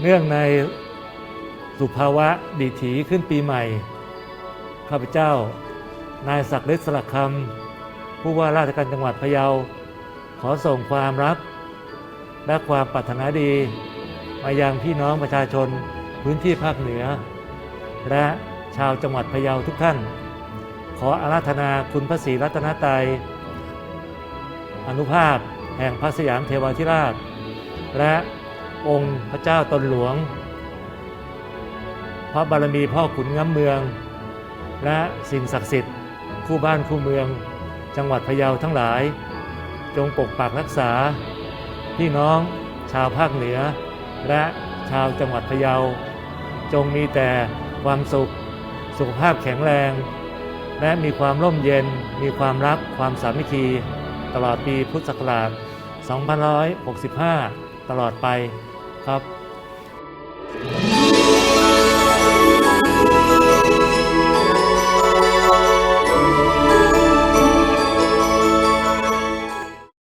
เนื่องในสุภาวะดีถีขึ้นปีใหม่ ข้าพเจ้า นายศักดิ์ฤทธิ์สลักคำผู้ว่าราชการจังหวัดพะเยา ขอส่งความรัก และความปรารถนาดี มายังพี่น้องประชาชนพื้นที่ภาคเหนือ และชาวจังหวัดพะเยาทุกท่าน ขออาราธนาคุณพระศรีรัตนตรัยอนุภาพแห่งพระสยามเทวาธิราช และ องค์พระเจ้าตนหลวง พระบารมีพ่อขุนง้ำเมือง และสิ่งศักดิ์สิทธิ์ คู่บ้านคู่เมือง จังหวัดพะเยาทั้งหลาย จงปกปักรักษา พี่น้องชาวภาคเหนือ และชาวจังหวัดพะเยา จงมีแต่ความสุข สุขภาพแข็งแรง และมีความร่มเย็น มีความรัก ความสามัคคี ตลอดปีพุทธศักราช2565 ตลอดไป ครับ「